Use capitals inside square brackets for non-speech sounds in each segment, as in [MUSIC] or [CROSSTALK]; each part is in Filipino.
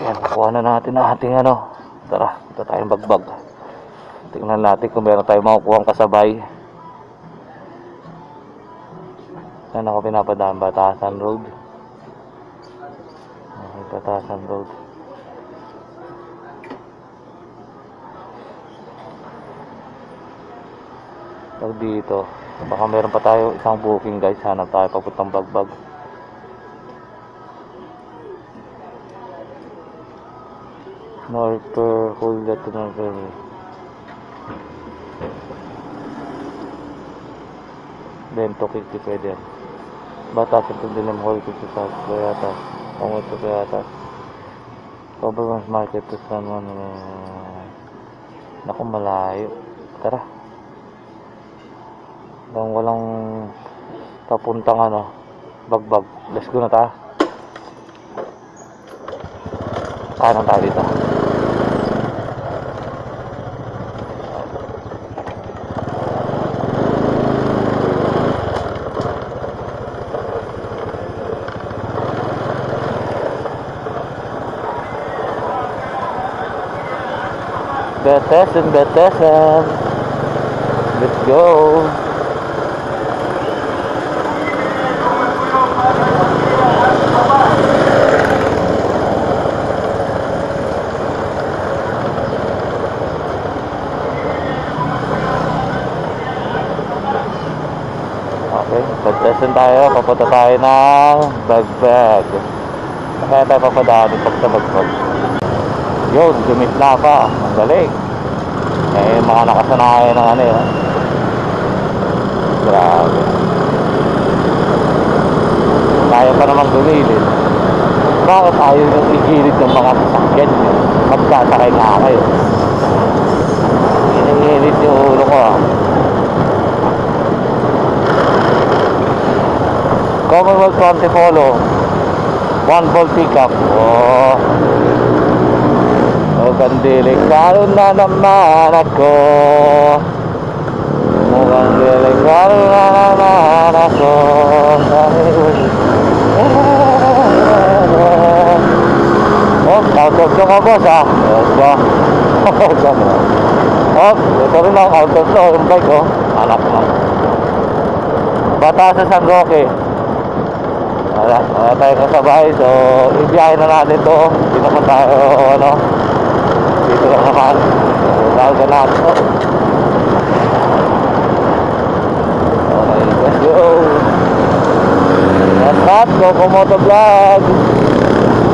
Yan, kuha na natin ang ating ano. Tara, ito tayong bagbag. Tingnan natin kung meron tayong makukuha kasabay. Saan ako pinapadaan? Batasan Road. Okay, Batasan Road. Pag dito, baka meron pa tayo isang booking guys. Hanap tayo papuntang bagbag. Norper Hulga to Norper. Bento Kiki pwede yan. Batas ito din ng Hall Kiki sa Kayata. Kung ito Kayata. Government Market to San Juan. uh, Naku, malayo. Tara. Hanggang walang papuntang ano, bagbag. Let's go na ta. Kanan tayo dito. Betesan, betesan. Let's go. Okay, betesan tayo. Papunta tayo ng bagbag. Kaya tayo papadaan pag sa bagbag. Yun, gumitla pa. Ang galing. Eh, mga nakasanayan ng ano yun. Grabe. Kaya pa naman gumilid. Bakit ayaw yung igilid ng mga sasakyan nyo? Magkasakay nga kayo. Iniinit yung ulo ko ah. Commonwealth 20 follow. One ball pickup. Oh. Mukhang delikado na naman ako Mukhang delikado na naman ako Oh, out of song ako sa Let's go Oh, ito rin ang out of song yung bike oh. Anak mo. Bata sa San Roque wala, wala tayo kasabay so ibiyahin na natin to. Hindi naman tayo ano tawag na natin to okay let's go that's that Coco Moto Vlog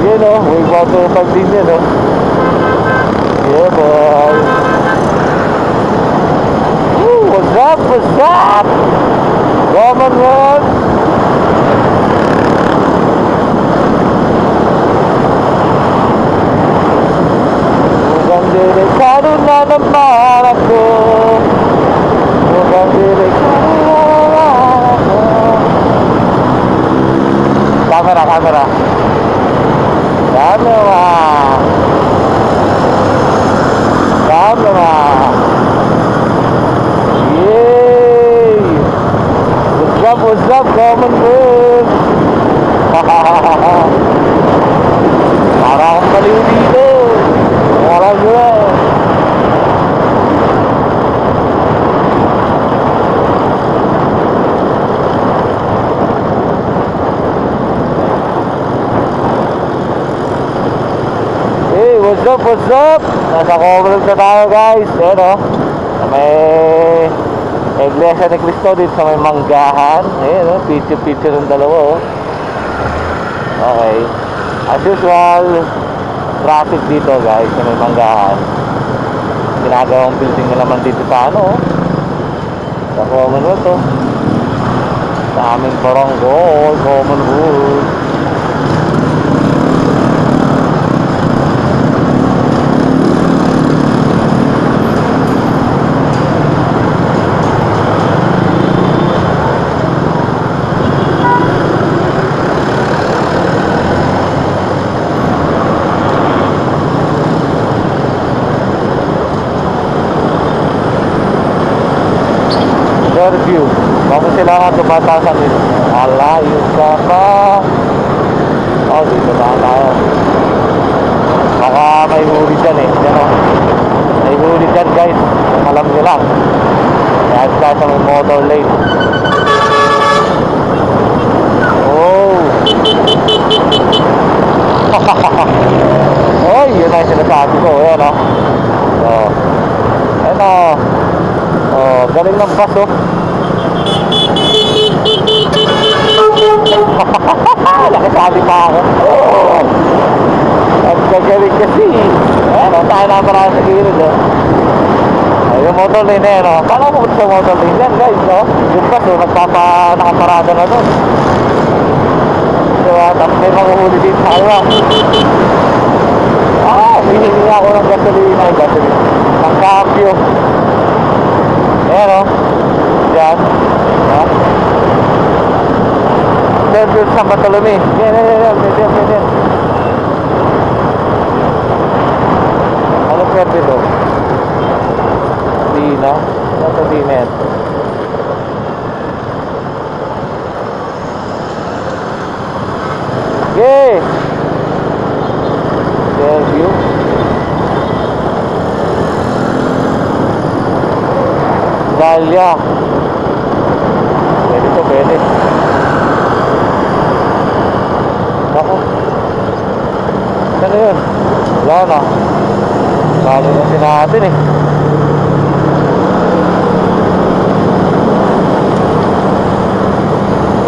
yun o wave water pag din yun o yeah boy what's up what's up? Commonwealth Mukhang delikado na naman ako Mukhang delikado na naman ako Camera, camera Camera Camera Yay What's up, what's up, Commonwealth Para akong baliw dito Parang yun Hey, what's up? Nasa Commonwealth na tayo guys. Ayan o May Iglesia ni Cristo dito sa may manggahan. Ayan o, picture-picture ng dalawa o Okay. As usual Traffic dito guys sa may manggahan. Ginagawang building na naman dito sa ano oh. Sa Commonwealth o Sa aming barangay Commonwealth kailangan tumatasan dito. Alayo ka pa. O, oh, dito na tayo. Baka may huli dyan eh. Yan o. May huli dyan guys. Alam nyo lang. Yan ka sa motor lane. Oh. [LAUGHS] Oy, yun ang sinasabi ko. Yan o. Oh. Yan o. Oh, galing ng baso. Oh. Pa ako. Oh. Ang gagaling kasi. Ayan o, tayo na para sa gilid oh. Ay, yung motor lane na yan. Paano ko sa motor lane yan guys no? Yung bus oh, nagpapa, nakaparada na doon. Diba? Tapos may mahuhuli din sa kaliwa. Ah, humihingi ako ng gasolina. Gasolina. Ang cambio. Ayan o. Service San Bartolome. Yan, yan, yan. Yan, yan, yan, yan. Ano service o? Di na. Ano sa di na yan? Yay! Fairview. Dahlia. Pwede to, pwede. Ako. Ano yun? Wala na. Lalo na si natin eh.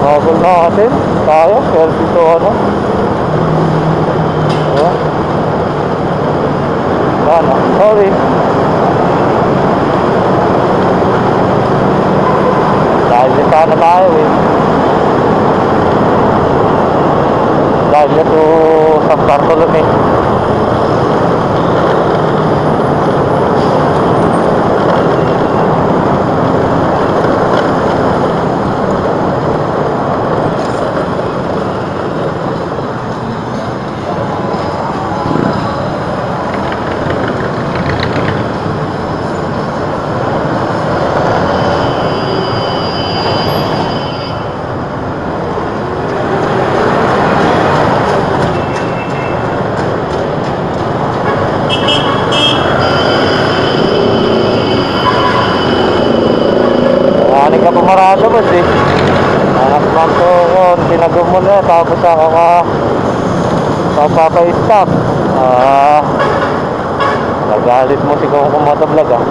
Habol natin. Tayo. Selfie to ano. Diba? Wala na. Sorry. Dahil din sana tayo eh. Dahil ito San Bartolome. Ano ka pumarado boss eh. Lang to yun. Tinagom mo na tapos ako ka papapa-stop. Ah, nagalit mo si Kung Kumata Vlog ah.